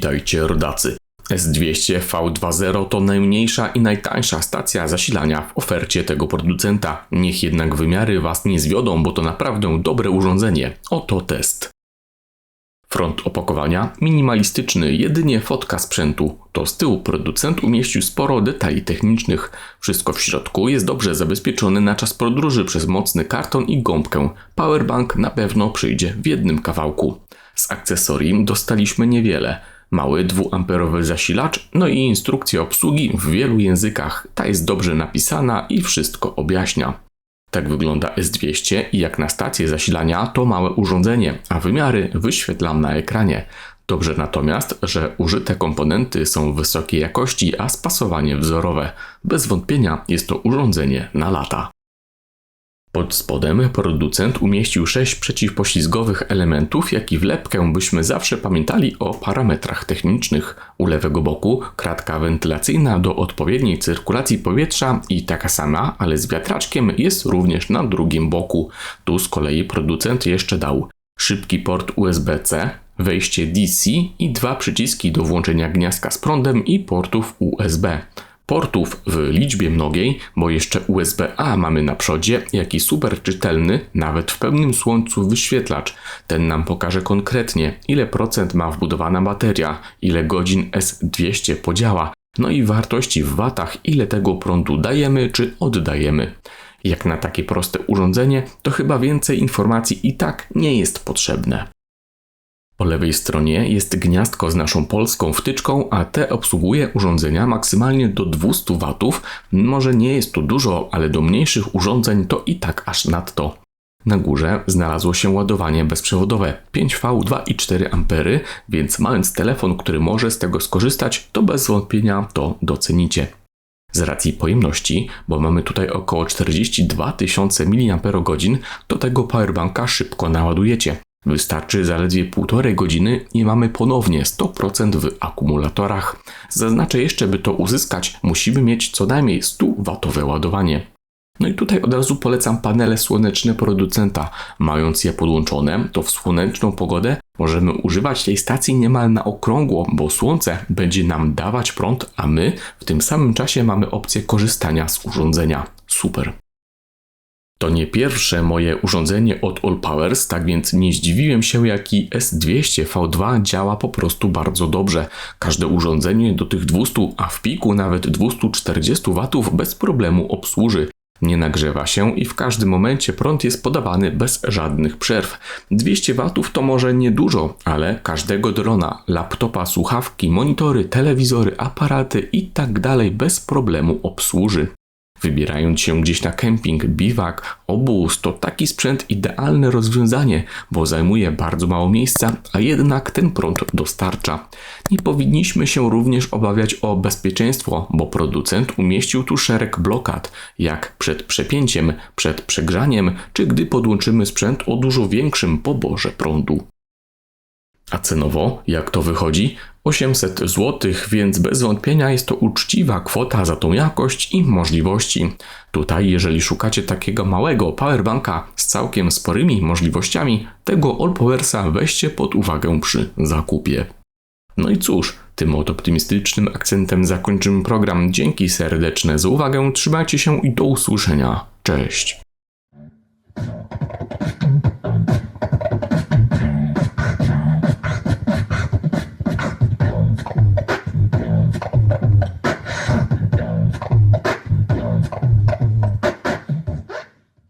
Witajcie rodacy. S200 V2.0 to najmniejsza i najtańsza stacja zasilania w ofercie tego producenta. Niech jednak wymiary Was nie zwiodą, bo to naprawdę dobre urządzenie. Oto test. Front opakowania minimalistyczny, jedynie fotka sprzętu. To z tyłu producent umieścił sporo detali technicznych. Wszystko w środku jest dobrze zabezpieczone na czas podróży przez mocny karton i gąbkę. Powerbank na pewno przyjdzie w jednym kawałku. Z akcesorii dostaliśmy niewiele. Mały dwuamperowy zasilacz, no i instrukcja obsługi w wielu językach. Ta jest dobrze napisana i wszystko objaśnia. Tak wygląda S200 i jak na stację zasilania to małe urządzenie, a wymiary wyświetlam na ekranie. Dobrze natomiast, że użyte komponenty są wysokiej jakości, a spasowanie wzorowe. Bez wątpienia jest to urządzenie na lata. Pod spodem producent umieścił sześć przeciwpoślizgowych elementów, jak i wlepkę, byśmy zawsze pamiętali o parametrach technicznych. U lewego boku kratka wentylacyjna do odpowiedniej cyrkulacji powietrza i taka sama, ale z wiatraczkiem jest również na drugim boku. Tu z kolei producent jeszcze dał szybki port USB-C, wejście DC i dwa przyciski do włączenia gniazdka z prądem i portów USB portów w liczbie mnogiej, bo jeszcze USB-A mamy na przodzie, jak i super czytelny, nawet w pełnym słońcu wyświetlacz. Ten nam pokaże konkretnie, ile procent ma wbudowana bateria, ile godzin S200 podziała, no i wartości w watach, ile tego prądu dajemy czy oddajemy. Jak na takie proste urządzenie, to chyba więcej informacji i tak nie jest potrzebne. Po lewej stronie jest gniazdko z naszą polską wtyczką, a te obsługuje urządzenia maksymalnie do 200 W. Może nie jest to dużo, ale do mniejszych urządzeń to i tak aż nadto. Na górze znalazło się ładowanie bezprzewodowe 5V 2,4 A, więc mając telefon, który może z tego skorzystać, to bez wątpienia to docenicie. Z racji pojemności, bo mamy tutaj około 42 tysiące mAh, to tego powerbanka szybko naładujecie. Wystarczy zaledwie półtorej godziny i mamy ponownie 100% w akumulatorach. Zaznaczę jeszcze, by to uzyskać, musimy mieć co najmniej 100W ładowanie. No i tutaj od razu polecam panele słoneczne producenta. Mając je podłączone, to w słoneczną pogodę możemy używać tej stacji niemal na okrągło, bo słońce będzie nam dawać prąd, a my w tym samym czasie mamy opcję korzystania z urządzenia. Super. To nie pierwsze moje urządzenie od All Powers, tak więc nie zdziwiłem się, jaki S200 V2 działa po prostu bardzo dobrze. Każde urządzenie do tych 200, a w piku nawet 240 W bez problemu obsłuży. Nie nagrzewa się i w każdym momencie prąd jest podawany bez żadnych przerw. 200 W to może niedużo, ale każdego drona, laptopa, słuchawki, monitory, telewizory, aparaty i tak bez problemu obsłuży. Wybierając się gdzieś na kemping, biwak, obóz, to taki sprzęt idealne rozwiązanie, bo zajmuje bardzo mało miejsca, a jednak ten prąd dostarcza. Nie powinniśmy się również obawiać o bezpieczeństwo, bo producent umieścił tu szereg blokad, jak przed przepięciem, przed przegrzaniem, czy gdy podłączymy sprzęt o dużo większym poborze prądu. A cenowo, jak to wychodzi? 800 zł, więc bez wątpienia jest to uczciwa kwota za tą jakość i możliwości. Tutaj, jeżeli szukacie takiego małego powerbanka z całkiem sporymi możliwościami, tego Allpowersa weźcie pod uwagę przy zakupie. No i cóż, tym oto optymistycznym akcentem zakończymy program. Dzięki serdeczne za uwagę, trzymajcie się i do usłyszenia. Cześć!